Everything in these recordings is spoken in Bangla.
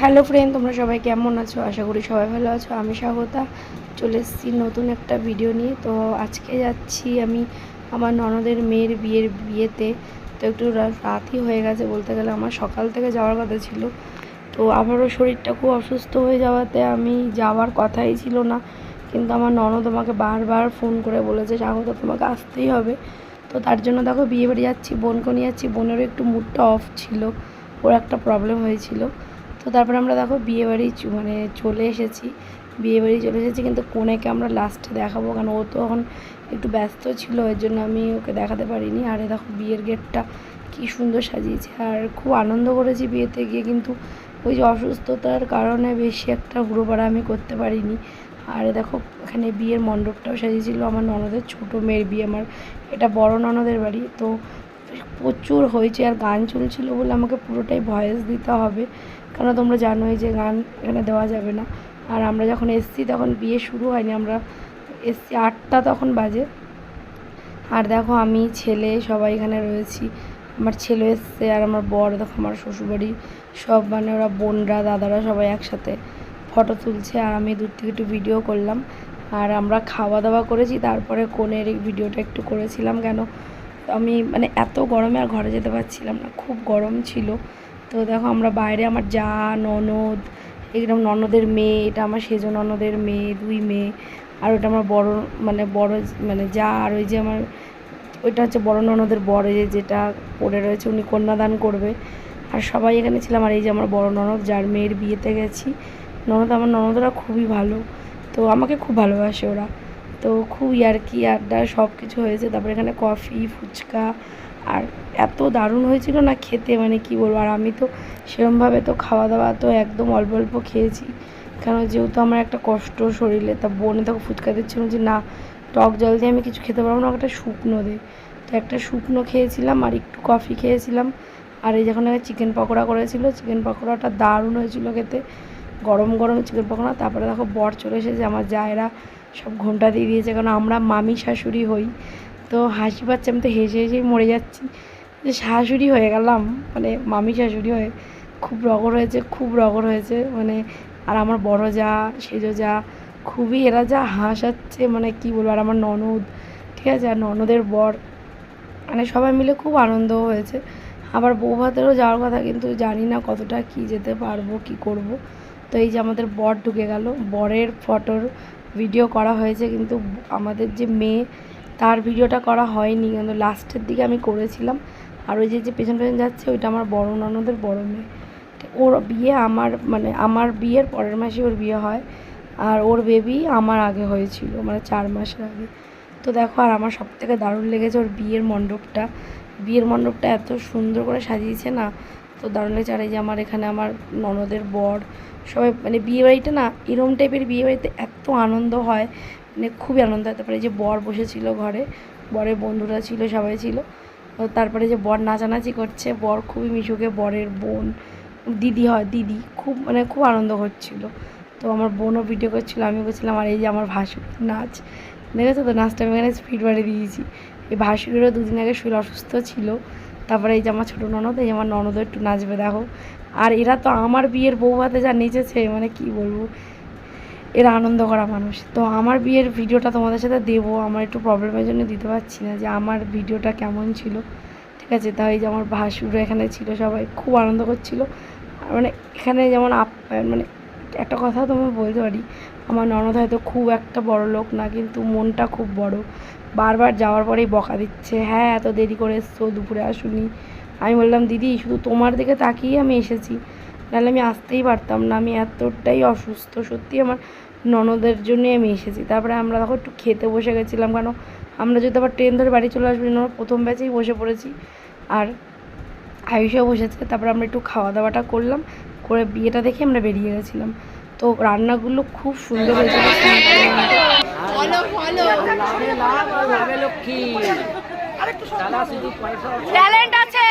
হ্যালো ফ্রেন্ড তোমরা সবাই কেমন আছো? আশা করি সবাই ভালো আছো। আমি স্বাগতা। চলে এসেছি নতুন একটা ভিডিও নিয়ে। তো আজকে যাচ্ছি আমি আমার ননদের মেয়ের বিয়ের বিয়েতে। তো একটু রাতই হয়ে গেছে বলতে গেলে। আমার সকাল থেকে যাওয়ার কথা ছিল। তো আমারও শরীরটা খুব অসুস্থ হয়ে যাওয়াতে আমি যাওয়ার কথাই ছিল না। কিন্তু আমার ননদ আমাকে বারবার ফোন করে বলেছে, স্বাগত, তোমাকে আসতেই হবে। তো তার জন্য দেখো বিয়ে বাড়ি যাচ্ছি, বোনকে নিয়ে যাচ্ছি। বোনেরও একটু মুডটা অফ ছিল। ওর একটা প্রবলেম হয়েছিল। তো তারপরে আমরা দেখো বিয়ে বাড়ি মানে চলে এসেছি। বিয়ে বাড়ি চলে এসেছি কিন্তু কনেকে আমরা লাস্টে দেখাবো কারণ ও তো এখন একটু ব্যস্ত ছিল, এর জন্য আমি ওকে দেখাতে পারিনি। আর দেখো বিয়ের গেটটা কি সুন্দর সাজিয়েছে। আর খুব আনন্দ করেছি বিয়েতে গিয়ে কিন্তু ওই যে অসুস্থতার কারণে বেশি একটা ঘুরোপাড়া আমি করতে পারিনি। আর দেখো এখানে বিয়ের মণ্ডপটাও সাজিয়েছিল আমার ননদের, ছোট মেয়ের বিয়ে, আমার এটা বড় ননদের বাড়ি। তো প্রচুর হয়েছে আর গান চলছিল বলে আমাকে পুরোটাই ভয়েস দিতে হবে। কারণ তোমরা জানোই যে গান এখানে দেওয়া যাবে না। আর আমরা যখন এসছি তখন বিয়ে শুরু হয়নি, আমরা এসছি আটটা তখন বাজে। আর দেখো আমি, ছেলে, সবাই এখানে রয়েছি। আমার ছেলে এসছে আর আমার বর, দেখো আমার শ্বশুরবাড়ি। সব মানে ওরা বোনরা, দাদারা সবাই একসাথে ফটো তুলছে। আর আমি দূর থেকে একটু ভিডিও করলাম। আর আমরা খাওয়া দাওয়া করেছি, তারপরে কোনের ভিডিওটা একটু করেছিলাম। কেন? আমি মানে এত গরমে আর ঘরে যেতে পারছিলাম না, খুব গরম ছিল। তো দেখো আমরা বাইরে আমার যা, ননদ, এরকম ননদের মেয়ে, এটা আমার সেজ ননদের মেয়ে, দুই মেয়ে, আর ওটা আমার বড় মানে বড় মানে যা, আর ওই যে আমার, ওইটা হচ্ছে বড় ননদের বড় যে যেটা পড়ে রয়েছে উনি কন্যাদান করবে। আর সবাই এখানে ছিলাম, আর এই যে আমার বড় ননদ, যার মেয়ের বিয়েতে গেছি। ননদ, আমার ননদরা খুবই ভালো। তো আমাকে খুব ভালোবাসে ওরা। তো খুব ইয়ার্কি, আড্ডা সব কিছু হয়েছে। তারপরে এখানে কফি, ফুচকা, আর এত দারুণ হয়েছিল না খেতে মানে কি বলব? আর আমি তো সেরমভাবে তো খাওয়া দাওয়া তো একদম অল্প অল্প খেয়েছি। কারণ যেহেতু আমার একটা কষ্ট শরীরে, তা বোনে তখন ফুচকা দিচ্ছিল যে না, টক জল দিয়ে আমি কিছু খেতে পারব না একটা শুকনো দে। তো একটা শুকনো খেয়েছিলাম আর একটু কফি খেয়েছিলাম। আর এই যখন চিকেন পকোড়া করেছিল, চিকেন পকোড়াটা দারুণ হয়েছিল খেতে। গরম গরম চিকেন পকোড়া, তারপরে দেখো বর চলে এসেছে, আমার জায়রা সব ঘোমটা দিয়ে দিয়েছে, কারণ আমরা মামি শাশুড়ি হই। তো হাসি পাচ্ছে, আমি তো হেসে হেসেই মরে যাচ্ছি। যে শাশুড়ি হয়ে গেলাম মানে মামি শাশুড়ি হয়ে খুব রগর হয়েছে, খুব রগর হয়েছে মানে আর আমার বড় যা, সেজ যা, খুবই এরা যা হাসাচ্ছে মানে কি বলব, আর আমার ননদ, ঠিক আছে, আর ননদের বর মানে সবাই মিলে খুব আনন্দ হয়েছে। আবার বৌভাতেরও যাওয়ার কথা, কিন্তু জানি না কতটা কি যেতে পারব, কি করব। তো এই যে আমাদের বর ঢুকে গেল। বরের ফটোর ভিডিও করা হয়েছে, কিন্তু আমাদের যে মেয়ে, তার ভিডিওটা করা হয়নি, কিন্তু লাস্টের দিকে আমি করেছিলাম। আর ওই যে যে পেছন পেছন যাচ্ছে, ওইটা আমার বড় ননদের বড় মেয়ে। ওর বিয়ে আমার মানে আমার বিয়ের পরের মাসে ওর বিয়ে হয়, আর ওর বেবি আমার আগে হয়েছিল মানে চার মাসের আগে। তো দেখো, আর আমার সব থেকে দারুণ লেগেছে ওর বিয়ের মণ্ডপটা। বিয়ের মণ্ডপটা এত সুন্দর করে সাজিয়েছে না তো দারুণ লেগেছে এই যে আমার এখানে আমার ননদের বর, সবাই মানে বিয়ে বাড়িটা না এরম টাইপের বিয়ে বাড়িতে এত আনন্দ হয় মানে খুবই আনন্দ হয়। তারপরে যে বর বসেছিল ঘরে, বরের বন্ধুরা ছিল, সবাই ছিল। তো তারপরে যে বর নাচানাচি করছে, বর খুবই মিশুকে বরের বোন, দিদি হয়, দিদি, খুব মানে খুব আনন্দ হচ্ছিল তো আমার বোনও ভিডিও করছিল আমি করছিলাম আর এই যে আমার ভাসুর, নাচ। দেখেছ তো, নাচটা আমি এখানে স্পিড বাড়িয়ে দিয়েছি। এই ভাসুরেরও দুদিন আগে শরীর অসুস্থ ছিল। তারপরে এই যে আমার ছোটো ননদ, এই আমার ননদও একটু নাচবে, দেখো। আর এরা তো আমার বিয়ের বউ বৌভাতে যা নেচেছে মানে কি বলব? এরা আনন্দ করা মানুষ। তো আমার বিয়ের ভিডিওটা তোমাদের সাথে দেবো। আমার একটু প্রবলেমের জন্য দিতে পারছি না যে আমার ভিডিওটা কেমন ছিল। ঠিক আছে? তাই যে আমার ভাসুর এখানে ছিল, সবাই খুব আনন্দ করছিল। মানে এখানে যেমন আপ্যায়ন মানে একটা কথা তোমায় বলতে পারি আমার ননদ হয়তো খুব একটা বড় লোক না, কিন্তু মনটা খুব বড়। বারবার যাওয়ার পরেই বকা দিচ্ছে হ্যাঁ এত দেরি করে এসছো, দুপুরে আসুনি। আমি বললাম, দিদি, শুধু তোমার দিকে তাকিয়ে আমি এসেছি। নাহলে আমি আসতেই পারতাম না, আমি এতটাই অসুস্থ, সত্যি আমার ননদের জন্যই আমি এসেছি। তারপরে আমরা তখন একটু খেতে বসে গেছিলাম কেন আমরা যদি আবার ট্রেন ধরে বাড়ি চলে আসব আমরা প্রথম ব্যাচেই বসে পড়েছি। আর আয়ুষও বসেছে, তারপরে আমরা একটু খাওয়া দাওয়াটা করলাম, করে বিয়েটা দেখে আমরা বেরিয়ে গেছিলাম। তো রান্নাগুলো খুব সুন্দর হয়েছিল ট্যালেন্ট আছে।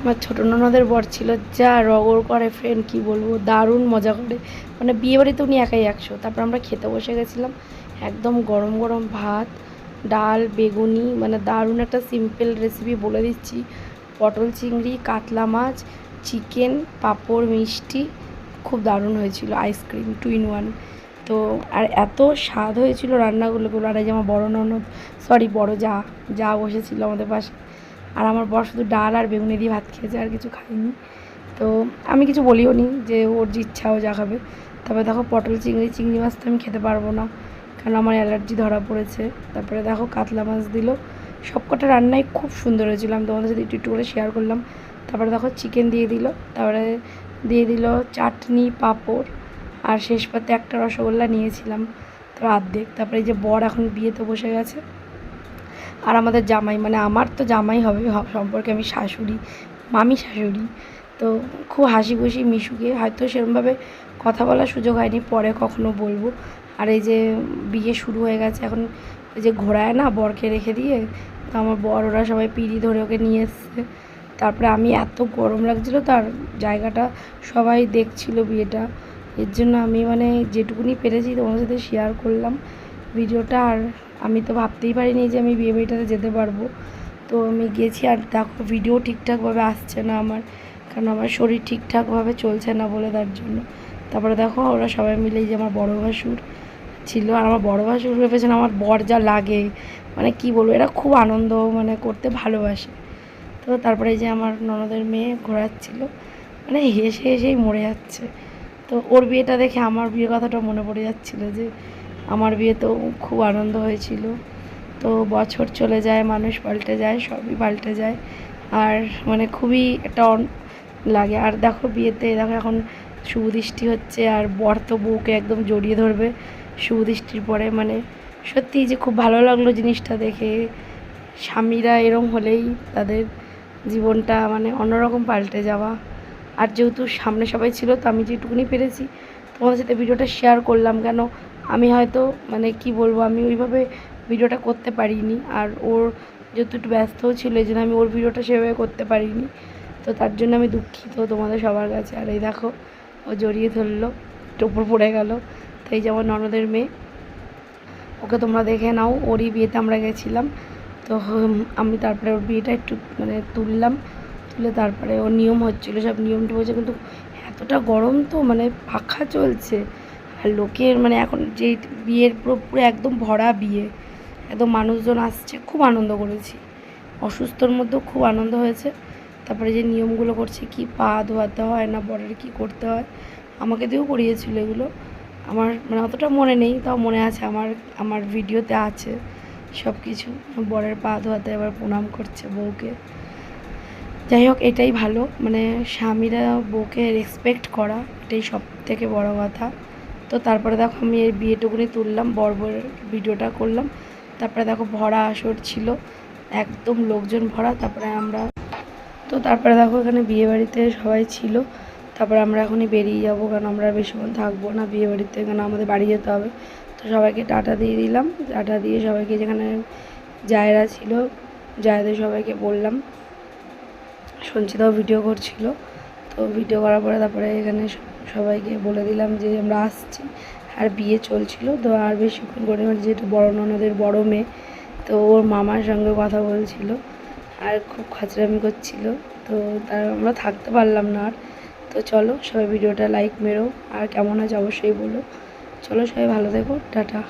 আমার ছোট ননদের বর ছিল, যা রগর করে ফ্রেন্ড কি বলব, দারুণ মজা করে। মানে বিয়ে বাড়িতে উনি একাই একশো, তারপর আমরা খেতে বসে গেছিলাম, একদম গরম গরম ভাত ডাল, বেগুনি মানে দারুণ একটা সিম্পল রেসিপি বলে দিচ্ছি। পটল চিংড়ি, কাতলা মাছ চিকেন পাঁপড়, মিষ্টি, খুব দারুণ হয়েছিল আইসক্রিম টু ইন ওয়ান তো, আর এত স্বাদ হয়েছিল রান্নাগুলোগুলো আর এই যে আমার বড় ননদ সরি বড় যা যা বসেছিল আমাদের পাশে। আর আমার বর শুধু ডাল আর বেগুনি দিয়ে ভাত খেয়েছে, আর কিছু খাইনি তো, আমি কিছু বলিও নি যে ওর যে ইচ্ছা ও যা খাবে। তবে দেখো, পটল চিংড়ি চিংড়ি মাছ তো আমি খেতে পারব না। কারণ আমার অ্যালার্জি ধরা পড়েছে। তারপরে দেখো কাতলা মাছ দিল। সবকটা রান্নাই খুব সুন্দর হয়েছিল। আমি তোমাদের সাথে একটু একটু করে শেয়ার করলাম। তারপরে দেখো চিকেন দিয়ে দিল। তারপরে দিয়ে দিল চাটনি, পাঁপড় আর শেষ পাতে একটা রসগোল্লা নিয়েছিলাম তো আর্ধেক তারপরে এই যে বর এখন বিয়েতে বসে গেছে। আর আমাদের জামাই মানে আমার তো জামাই হবে সম্পর্কে আমি শাশুড়ি, মামি শাশুড়ি। তো খুব হাসি খুশি মিশুকে। হয়তো সেরকমভাবে কথা বলার সুযোগ হয়নি, পরে কখনো বলব। আর এই যে বিয়ে শুরু হয়ে গেছে, এখন ওই যে ঘোরায় না বরকে রেখে দিয়ে তো আমার বর ওরা সবাই পিড়ি ধরে ওকে নিয়ে এসছে। তারপরে আমি এত গরম লাগছিল তার জায়গাটা, সবাই দেখছিল বিয়েটা। এর জন্য আমি মানে যেটুকুনি পেরেছি তোমাদের সাথে শেয়ার করলাম ভিডিওটা, আর আমি তো ভাবতেই পারিনি যে আমি বিয়ে বাড়িটাতে যেতে পারব। তো আমি গেছি আর দেখো ভিডিও ঠিকঠাকভাবে আসছে না আমার, কারণ আমার শরীর ঠিকঠাকভাবে চলছে না বলে তার জন্য। তারপরে দেখো ওরা সবাই মিলে যে আমার বড় ভাসুর ছিল, আর আমার বড় ভাসুরের পেছনে আমার বর যা লাগে মানে কি বলব, এরা খুব আনন্দ মানে করতে ভালোবাসে। তো তারপরে যে আমার ননদের মেয়ে ঘোরাচ্ছিল মানে হেসে হেসেই মরে যাচ্ছে। তো ওর বিয়েটা দেখে আমার বিয়ের কথাটা মনে পড়ে যাচ্ছিল যে আমার বিয়েতেও খুব আনন্দ হয়েছিল। তো বছর চলে যায়, মানুষ পাল্টে যায়, সবই পাল্টে যায়, আর মানে খুবই একটা লাগে। আর দেখো বিয়েতে, দেখো এখন শুভদৃষ্টি হচ্ছে আর বর তো বউকে একদম জড়িয়ে ধরবে শুভদৃষ্টির পরে। মানে সত্যি যে খুব ভালো লাগল জিনিসটা দেখে। স্বামীরা এরম হলেই তাদের জীবনটা মানে অন্যরকম পাল্টে যাওয়া। আর যেহেতু সামনে সবাই ছিল, তো আমি যেটুকুনি পেরেছি, তোমাদের সাথে ভিডিওটা শেয়ার করলাম কেন আমি হয়তো মানে কি বলব, আমি ওইভাবে ভিডিওটা করতে পারিনি। আর ওর যেহেতু একটু ব্যস্তও ছিল, এই জন্য আমি ওর ভিডিওটা সেভাবে করতে পারিনি। তো তার জন্য আমি দুঃখিত তোমাদের সবার কাছে। আর এই দেখো ও জড়িয়ে ধরলো, টোপর পড়ে গেল। তাই যেমন ননদের মেয়ে। ওকে তোমরা দেখে নাও, ওরই বিয়েতে আমরা গেছিলাম। তো আমি তারপরে ওর বিয়েটা একটু মানে তুললাম। তুলে তারপরে ওর নিয়ম হচ্ছিল, সব নিয়ম টিম হচ্ছে কিন্তু এতটা গরম তো মানে পাখা চলছে। আর লোকের মানে এখন যে বিয়ের পুরো পুরো একদম ভরা বিয়ে। একদম মানুষজন আসছে, খুব আনন্দ করেছি। অসুস্থর মধ্যেও খুব আনন্দ হয়েছে। তারপরে যে নিয়মগুলো করছে, কি পা ধোয়াতে হয় না বরের কি করতে হয়, আমাকে দিয়েও করিয়েছিল এগুলো। আমার মানে অতটা মনে নেই, তাও মনে আছে আমার আমার ভিডিওতে আছে সব কিছু বরের পা ধোয়াতে এবার প্রণাম করছে বউকে। যাই হোক, এটাই ভালো। মানে স্বামীরা বউকে রেসপেক্ট করা, এটাই সব থেকে বড় কথা। তো তারপরে দেখো আমি এই বিয়েটুকুনি তুললাম, বর বউয়ের ভিডিওটা করলাম। তারপরে দেখো ভরা আসর ছিল, একদম লোকজন ভরা। তারপরে আমরা তো তারপরে দেখো এখানে বিয়ে বাড়িতে সবাই ছিল। তারপরে আমরা এখনই বেরিয়ে যাব, কারণ আমরা বেশিক্ষণ থাকব না বিয়ে বাড়িতে কারণ আমাদের বাড়ি যেতে হবে। তো সবাইকে টাটা দিয়ে দিলাম। টাটা দিয়ে সবাইকে যেখানে জায়রা ছিল জায়দের সবাইকে বললাম। সঞ্চিতাও ভিডিও করছিল। তো ভিডিও করার পরে তারপরে এখানে সবাইকে বলে দিলাম যে আমরা আসছি। আর বিয়ে চলছিল, তো আর বেশিক্ষণ করে মানে যেহেতু বড় ননদের বড় মেয়ে, তো ওর মামার সঙ্গে কথা বলছিল। আর খুব খাচরামি করছিল, তো তার আমরা থাকতে পারলাম না আর। তো চলো সবাই ভিডিওটা লাইক মেরো, আর কেমন আছে অবশ্যই বলো। চলো সবাই ভালো থেকো, টাটা।